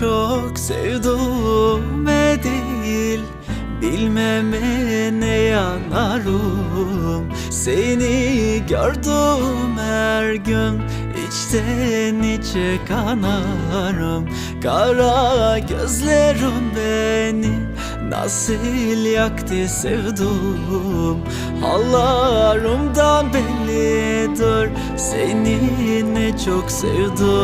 çok sevduğume değil Bilmeme ne yanarım Seni gördüm her gün. İçten içe kanarım. Kara gözlerim beni Nasıl yaktı sevdum Hallarımdan bellidir. Seni ne çok sevdim.